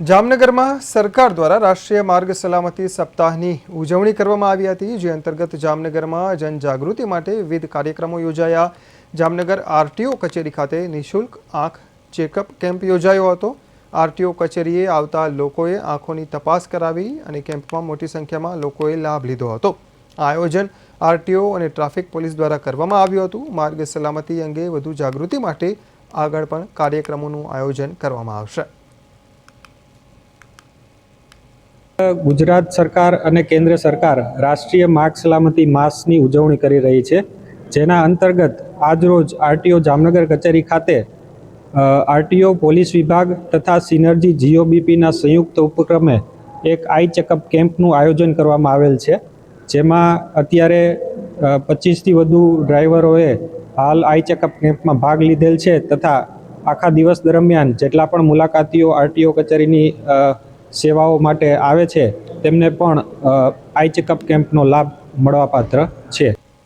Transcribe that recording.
જામનગરમાં સરકાર દ્વારા રાષ્ટ્રીય માર્ગ સલામતી સપ્તાહની ઉજવણી કરવામાં આવી હતી, જે અંતર્ગત જામનગરમાં જનજાગૃતિ માટે વિવિધ કાર્યક્રમો યોજાયા. જામનગર આરટીઓ કચેરી ખાતે નિઃશુલ્ક આંખ ચેકઅપ કેમ્પ યોજાયો હતો. આરટીઓ કચેરીએ આવતા લોકોએ આંખોની તપાસ કરાવી અને કેમ્પમાં મોટી સંખ્યામાં લોકોએ લાભ લીધો હતો. આ આયોજન આરટીઓ અને ટ્રાફિક પોલીસ દ્વારા કરવામાં આવ્યું હતું. માર્ગ સલામતી અંગે વધુ જાગૃતિ માટે આગળ પણ કાર્યક્રમોનું આયોજન કરવામાં આવશે. ગુજરાત સરકાર અને કેન્દ્ર સરકાર રાષ્ટ્રીય માર્ગ સલામતી માસની ઉજવણી કરી રહી છે. જેના અંતર્ગત આજરોજ આરટીઓ જામનગર કચેરી ખાતે આરટીઓ પોલીસ વિભાગ તથા સિનર્જી જીઓબીપીના સંયુક્ત ઉપક્રમે એક આઈ ચેકઅપ કેમ્પનું આયોજન કરવામાં આવેલ છે. જેમાં અત્યારે પચીસથી વધુ ડ્રાઈવરોએ હાલ આઈ ચેકઅપ કેમ્પમાં ભાગ લીધેલ છે તથા આખા દિવસ દરમિયાન જેટલા પણ મુલાકાતીઓ આરટીઓ કચેરીની સેવાઓ માટે આવે છે તેમને પણ આઈ ચેકઅપ કેમ્પનો લાભ મળવાપાત્ર છે.